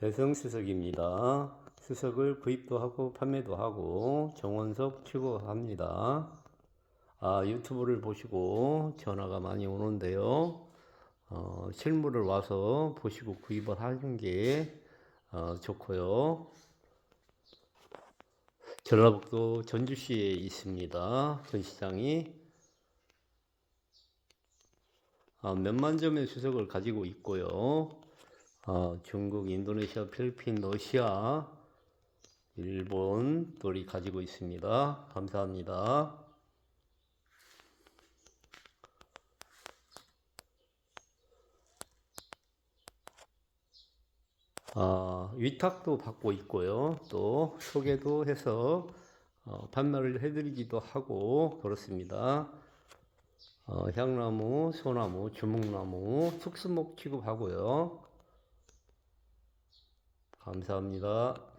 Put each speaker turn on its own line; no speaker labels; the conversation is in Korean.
대성수석입니다. 수석을 구입도 하고 판매도 하고 정원석 취급합니다. 아, 유튜브를 보시고 전화가 많이 오는데요. 어, 실물을 와서 보시고 구입을 하는 게 어, 좋고요. 전라북도 전주시에 있습니다. 전시장이 아, 몇만 점의 수석을 가지고 있고요. 아, 중국, 인도네시아, 필리핀, 러시아, 일본 들이 가지고 있습니다. 감사합니다. 아, 위탁도 받고 있고요. 또 소개도 해서 어, 판매를 해드리기도 하고 그렇습니다. 어, 향나무, 소나무, 주목나무, 특수목 취급하고요. 감사합니다.